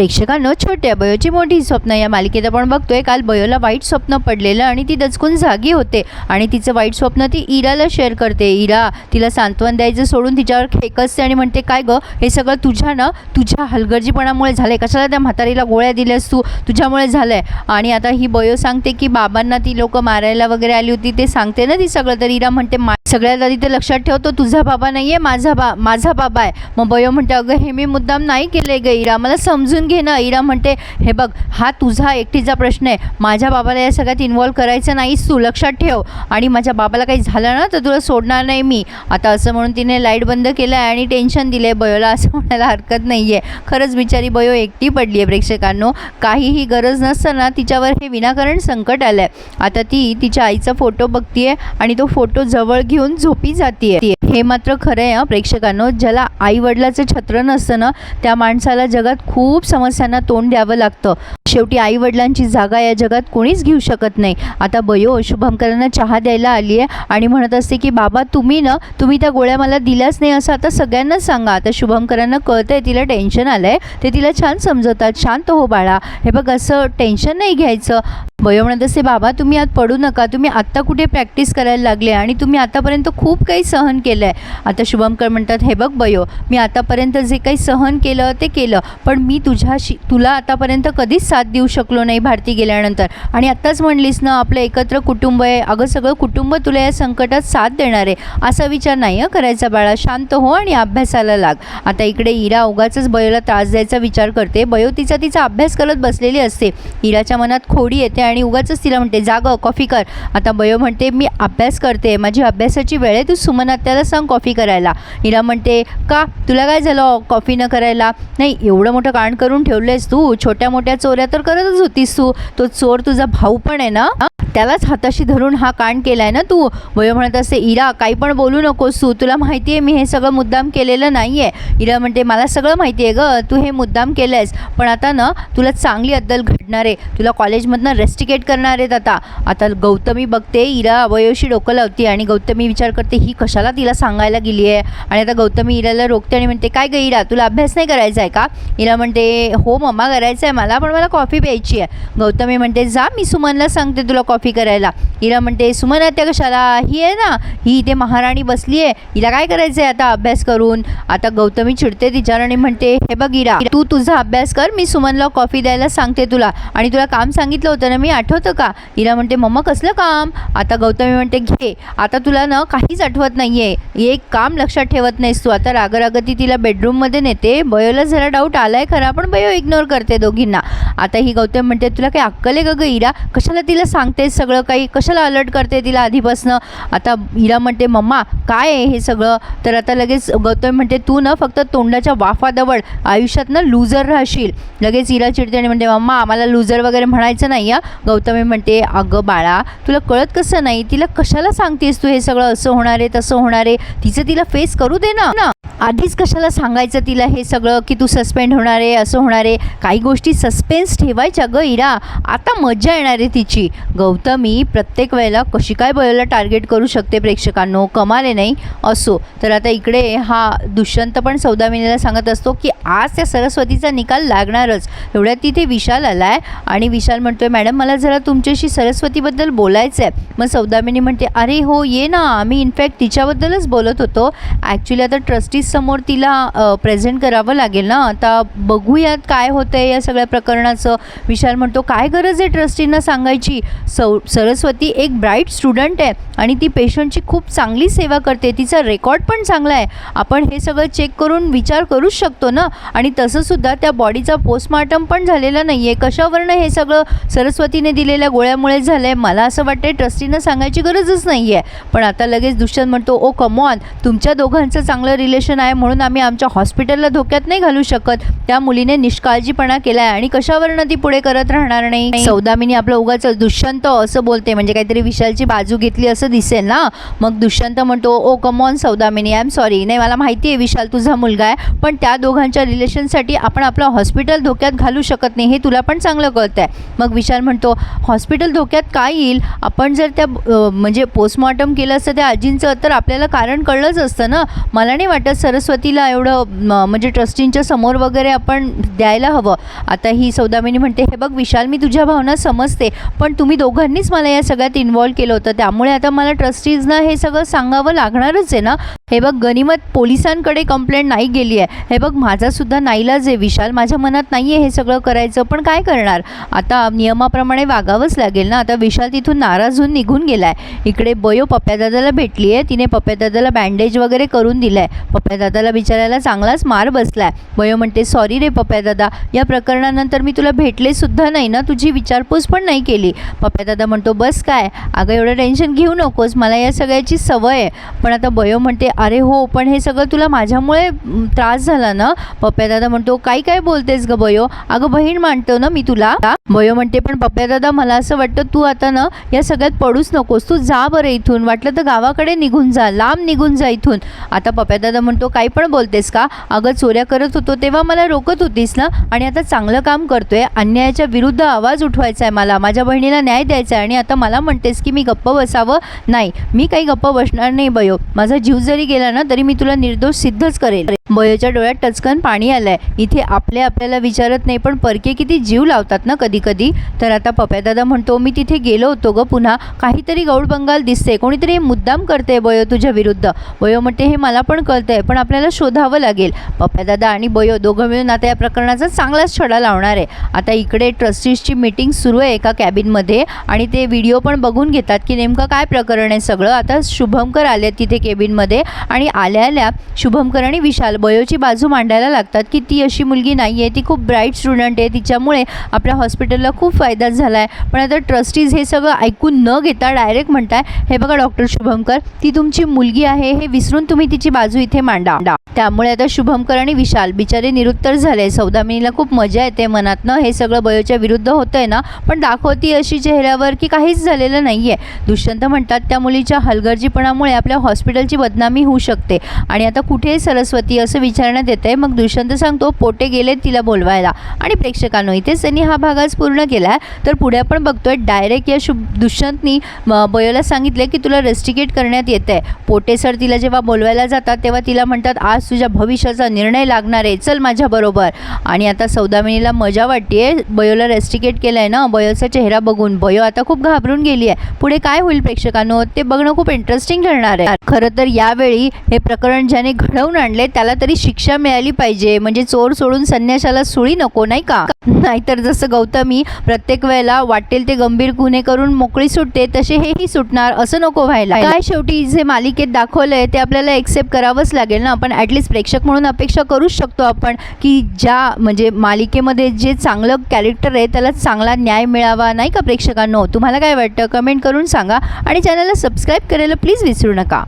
प्रेक्षकांनो छोट्या बयोची मोठी स्वप्न या मालिकेत आपण बघतोय काल बयोला वाईट स्वप्न पडलेलं आणि ती दचकून जागी होते. आणि तिचं वाईट स्वप्न ती इराला शेअर करते. इरा तिला सांत्वन द्यायचं सोडून तिच्यावर खेकसते आणि म्हणते काय गं? हे सगळं तुझ्या ना? तुझ्या हलगर्जीपणामुळे झालंय. कशाला त्या म्हातारीला गोळ्या दिल्यास तू? तुझ्यामुळे झालंय. आणि आता ही बयो सांगते की बाबांना ती लोक मारायला वगैरे आली होती ते सांगते ना ती सगळं. तर इरा म्हणते मा सगळ्यात आधी ते लक्षात ठेवतो तुझा बाबा नाही आहे माझा बा माझा बाबा आहे. मग बयो म्हणते अगं हे मी मुद्दाम नाही केलं ग इरा मला समजून घे ना. इरा म्हणते हे बघ हा तुझा एकटीचा प्रश्न आहे. माझ्या बाबाला या सगळ्यात इन्वॉल्व्ह करायचं नाहीस तू लक्षात ठेव. आणि माझ्या बाबाला काही झालं ना तर तुला सोडणार नाही मी. आता असं म्हणून तिने लाइट बंद केलं आहे आणि टेन्शन दिलं आहे बयोला असं म्हणायला हरकत नाही आहे खरंच बिचारी बयो एकटी पडली आहे प्रेक्षकांनो. काहीही गरज नसताना तिच्यावर हे विनाकारण संकट आलं आहे आता ती तिच्या आईचा फोटो बघतीये आणि तो फोटो जवळ घेऊन झोपी जाते हे मात्र खरं आहे प्रेक्षकांनो ज्याला आई वडिलाचं छत्र नसतं ना त्या माणसाला जगात खूप समस्यांना तोंड द्यावं लागतं. शेवटी आई वडिलांची जागा या जगात कोणीच घेऊ शकत नाही. आता बयो शुभंकरांना चहा द्यायला आली आहे आणि म्हणत असते की बाबा तुम्ही ना तुम्ही त्या गोळ्या मला दिल्याच नाही असं आता सगळ्यांनाच सांगा. आता शुभंकरांना कळतं आहे तिला टेन्शन आलं आहे ते तिला छान समजवतात. शांत हो बाळा. हे बघ असं टेन्शन नाही घ्यायचं. बयो म्हणत असे बाबा तुम्ही आत पडू नका. तुम्ही आत्ता कुठे प्रॅक्टिस करायला लागले आणि तुम्ही आतापर्यंत खूप काही सहन केलं आहे आता शुभमकर म्हणतात हे बघ बयो मी आतापर्यंत जे काही सहन केलं ते केलं पण मी तुझ्याशी तुला आतापर्यंत कधीच साथ देऊ शकलो नाही भारती गेल्यानंतर. आणि आत्ताच म्हणलीस ना आपलं एकत्र कुटुंब आहे. अगं सगळं कुटुंब तुला या संकटात साथ देणार आहे. असा विचार नाही हं करायचा बाळा. शांत हो आणि अभ्यासाला लाग. आता इकडे इरा उगाचच बयोला त्रास द्यायचा विचार करते. बयो तिचा तिचा अभ्यास करत बसलेली असते. इराच्या मनात खोडी येते आणि उगाच तिला म्हणते जाग कॉफी कर. आता बयो म्हणते मी अभ्यास करते. माझी अभ्यासाची वेळ आहे तू सुमन आत्याला सांग कॉफी करायला. हिला म्हणते का? तुला काय झालं कॉफी न करायला? नाही एवढं मोठं कांड करून ठेवलेस तू. छोट्या मोठ्या चोऱ्या तर करतच होतीस तू. तो चोर तुझा भाऊ पण आहे ना? त्यालाच हाताशी धरून हा कांड केलाय ना तू? वयो म्हणत असते इरा काही पण बोलू नकोस तू. तुला माहिती आहे मी हे सगळं मुद्दाम केलेलं नाही आहे इरा म्हणते मला सगळं माहिती आहे ग. तू हे मुद्दाम केलं आहेस पण आता ना तुला चांगली अद्दल घडणार आहे. तुला कॉलेजमधनं इन्व्हेस्टिगेट करणार आहेत आता. आता गौतमी बघते इरा अवयवशी डोकं लावते आणि गौतमी विचार करते ही कशाला तिला सांगायला गेली आहे? आणि आता गौतमी इराला रोखते आणि म्हणते काय ग इरा तुला अभ्यास नाही करायचा आहे का? इरा म्हणते हो मम्मा करायचं आहे मला पण मला कॉफी प्यायची आहे. गौतमी म्हणते जा मी सुमनला सांगते तुला कॉफी करायला. इरा म्हणते सुमन आत्या कशाला? ही आहे ना ही इथे महाराणी बसली आहे. हिला काय करायचं आहे आता अभ्यास करून? आता गौतमी चिडते तिच्यावर आणि म्हणते हे बघ इरा तू तुझा अभ्यास कर मी सुमनला कॉफी द्यायला सांगते तुला. आणि तुला काम सांगितलं होतं ना मी? आठवतं का? इरा म्हणते मम्मा कसलं काम? आता गौतमी म्हणते घे आता तुला ना काहीच आठवत नाही आहे एक काम लक्षात ठेवत नाहीस तू. आता रागरागती तिला बेडरूममध्ये नेते. बयोला जरा डाऊट आला आहे खरा पण बयो इग्नोर करते दोघींना. आता ही गौतम म्हणते तुला काही अक्कल आहे का गं इरा कशाला तिला सांगतेस सगळं काही? कशाला अलर्ट करते तिला आधीपासनं? आता इरा म्हणते मम्मा काय आहे हे सगळं? तर आता लगेच गौतम म्हणते तू ना फक्त तोंडाच्या वाफादवड आयुष्यात ना लूजर राहशील. लगेच इरा चिडते आणि म्हणते मम्मा आम्हाला लूजर वगैरे म्हणायचं नाही आहे गौतमी म्हणते अगं बाळा तुला कळत कसं नाही? तिला कशाला सांगतेस तू हे सगळं? असं होणार आहे तसं होणार आहे. तिचं तिला फेस करू दे ना ना. आधीच कशाला सांगायचं तिला हे सगळं की तू सस्पेंड होणार आहे असं होणार आहे? काही गोष्टी सस्पेन्स ठेवायच्या ग इरा. आता मजा येणार आहे तिची. गौतमी प्रत्येक वेळेला कशी काय बयला टार्गेट करू शकते प्रेक्षकांनो? कमाले नाही? असो. तर आता इकडे हा दुष्यंत पण सौदामिनीला सांगत असतो की आज त्या सरस्वतीचा निकाल लागणारच. एवढ्यात तिथे विशाल आला आहे आणि विशाल म्हणतोय मॅडम मला जरा तुमच्याशी सरस्वतीबद्दल बोलायचं आहे मग सौदामिनी म्हणते अरे हो ये ना. आम्ही इनफॅक्ट तिच्याबद्दलच बोलत होतो. ॲक्च्युली आता ट्रस्टीज समोर तिला प्रेझेंट करावं लागेल ना? आता बघूयात काय होतं आहे या सगळ्या प्रकरणाचं. विशाल म्हणतो काय गरज आहे ट्रस्टींना सांगायची? सौ सरस्वती एक ब्राईट स्टुडंट आहे आणि ती पेशंटची खूप चांगली सेवा करते. तिचा रेकॉर्ड पण चांगला आहे. आपण हे सगळं चेक करून विचार करूच शकतो ना? आणि तसंसुद्धा त्या बॉडीचा पोस्टमार्टम पण झालेला नाही आहे कशावरनं हे सगळं सरस्वतीने दिलेल्या गोळ्यामुळे झालं आहे मला असं वाटतं ट्रस्टीनं सांगायची गरजच नाही आहे पण आता लगेच दुष्यंत म्हणतो ओ कमॉन तुमच्या दोघांचं चांगलं रिलेशन आहे म्हणून आम्ही आमच्या हॉस्पिटलला धोक्यात नाही घालू शकत. त्या मुलीने निष्काळजीपणा केला आहे आणि कशावरनं ती पुढे करत राहणार नाही? सौदामिनी आपलं उगाच दुष्यंत असं बोलते. म्हणजे काहीतरी विशालची बाजू घेतली असं दिसेल ना? मग दुष्यंत म्हणतो ओ come on Saudamini I am sorry नाही मला माहिती आहे विशाल तुझा मुलगा आहे पण त्या दोघांच्या रिलेशनसाठी आपण आपलं हॉस्पिटल धोक्यात घालू शकत नाही. हे तुला पण चांगलं कळतं आहे मग विशाल म्हणतो हॉस्पिटल धोक्यात काय येईल? आपण जर त्या म्हणजे पोस्टमॉर्टम केलं असतं त्या आजींचं तर आपल्याला कारण कळलंच असतं ना? मला नाही वाटत सर सरस्वतीला एवढं म्हणजे ट्रस्टींच्या समोर वगैरे आपण द्यायला हवं. आता ही सौदामिनी म्हणते हे बघ विशाल मी तुझ्या भावना समजते पण तुम्ही दोघांनीच मला या सगळ्यात इन्वॉल्व केलं होतं. त्यामुळे आता मला ट्रस्टीजना हे सगळं सांगावं लागणारच आहे ना? हे बघ गनिमत पोलिसांकडे कंप्लेंट नाही गेली आहे. हे बघ माझासुद्धा नाईलाज आहे विशाल माझ्या मनात नाही आहे हे सगळं करायचं पण काय करणार? आता नियमाप्रमाणे वागावंच लागेल ना? आता विशाल तिथून नाराज होऊन निघून गेला आहे इकडे बयो पप्प्यादादाला भेटली आहे तिने पप्प्यादादाला बँडेज वगैरे करून दिलं आहे पप्प्यादादाला बिचारायला चांगलाच मार बसला आहे बयो म्हणते सॉरी रे पप्प्यादादा या प्रकरणानंतर मी तुला भेटलेसुद्धा नाही ना? तुझी विचारपूस पण नाही केली. पप्प्यादादा म्हणतो बस काय? अगं एवढं टेन्शन घेऊ नकोस मला या सगळ्याची सवय आहे. पण आता बयो म्हणते अरे हो पण हे सगळं तुला माझ्यामुळे त्रास झाला ना? पप्प्यादादा म्हणतो काय काय बोलतेस ग बयो. अगं बहीण मानतो ना मी तुला. बयो म्हणते पण पप्प्यादादा मला असं वाटतं तू आता ना या सगळ्यात पडूच नकोस. तू जा बरं इथून. वाटलं तर गावाकडे निघून जा. लांब निघून जा इथून. आता पप्प्यादादा म्हणतो काय पण बोलतेस का? अगं चोऱ्या करत होतो तेव्हा मला रोकत होतीस ना? आणि आता चांगलं काम करतोय. अन्यायाच्या विरुद्ध आवाज उठवायचा आहे मला. माझ्या बहिणीला न्याय द्यायचा आहे आणि आता मला म्हणतेस की मी गप्प बसावं? नाही मी काही गप्प बसणार नाही बयो. माझा जीव जरी गेला ना तरी मी तुला निर्दोष सिद्धच करेल बयोच्या डोळ्यात टचकन पाणी आलंय. इथे आपले आपल्याला विचारत नाही पण परके किती जीव लावतात ना कधी कधी तर आता पप्यादादा म्हणतो मी तिथे गेलो होतो ग पुन्हा. काहीतरी गौड बंगाल दिसते कोणीतरी हे मुद्दाम करते बयो तुझ्या विरुद्ध. बयो म्हणते हे मला पण कळतंय पण आपल्याला शोधावं लागेल. पप्यादादा आणि बयो दोघं मिळून आता या प्रकरणाचा चांगलाच छडा लावणार आहे. आता इकडे ट्रस्टीजची मीटिंग सुरू आहे एका कॅबिनमध्ये आणि ते व्हिडिओ पण बघून घेतात की नेमकं काय प्रकरण आहे सगळं. आता शुभमकर आले तिथे केबिनमध्ये आणि आल्या आल्या शुभमकर आणि विशाल बयोची बाजू मांडायला लागतात की ती अशी मुलगी नाही आहे ती खूप ब्राईट स्टुडंट आहे तिच्यामुळे आपल्या हॉस्पिटलला खूप फायदा झाला आहे पण आता ट्रस्टीज हे सगळं ऐकून न घेता डायरेक्ट म्हणताय हे बघा डॉक्टर शुभमकर ती तुमची मुलगी आहे हे विसरून तुम्ही तिची बाजू इथे मांडा. त्यामुळे आता शुभमकर आणि विशाल बिचारे निरुत्तर झाले. सौदामिनीला खूप मजा येते मनातनं. हे सगळं बयोच्या विरुद्ध होतंय ना? पण दाखवती अशी चेहऱ्यावर की काहीच झालेलं नाही आहे दुष्यंत म्हणतात त्या मुलीच्या हलगर्जीपणामुळे आपल्या हॉस्पिटलची बदनामी होऊ शकते आणि आता कुठे सरस्वती असं विचारण्यात येत आहे मग दुष्यंत सांगतो पोटे गेले तिला बोलवायला. आणि प्रेक्षकांनो इथेच त्यांनी हा भाग आज पूर्ण केला आहे तर पुढे आपण बघतोय डायरेक्ट या शुभ दुष्यंतनी बयोला सांगितले की तुला रेस्टिकेट करण्यात येतं आहे पोटे सर तिला जेव्हा बोलवायला जातात तेव्हा तिला म्हणतात आज तुझ्या भविष्याचा निर्णय लागणार आहे. चल माझ्याबरोबर आणि आता सौदामिनीला मजा वाटते बयोला रेस्टिकेट केलं आहे ना? बयोचा चेहरा बघून. बयो आता खूप घाबरून गेली आहे पुढे काय होईल प्रेक्षकांनो? ते बघणं खूप इंटरेस्टिंग ठरणार आहे. खरं तर यावेळी हे प्रकरण ज्याने घडवून आणले त्याला तरी शिक्षा मिळाली पाहिजे. म्हणजे चोर सोडून संन्याशाला सुळी नको नाही का? नाहीतर जसं गौतमी प्रत्येक वेळेला वाटेल ते गंभीर गुन्हे करून मोकळी सुटते तसे हेही सुटणार असं नको व्हायला. काय शेवटी जे मालिकेत दाखवलंय ते आपल्याला एक्सेप्ट करावंच लागेल ना? आपण ॲटलिस्ट प्रेक्षक म्हणून अपेक्षा करूच शकतो आपण की ज्या म्हणजे मालिकेमध्ये जे चांगलं कॅरेक्टर आहे त्याला चांगला न्याय मिळावा नाही का प्रेक्षकांनो? तुम्हाला काय वाटतं? कमेंट करून सांगा आणि चॅनलला सबस्क्राईब करायला प्लीज विसरू नका.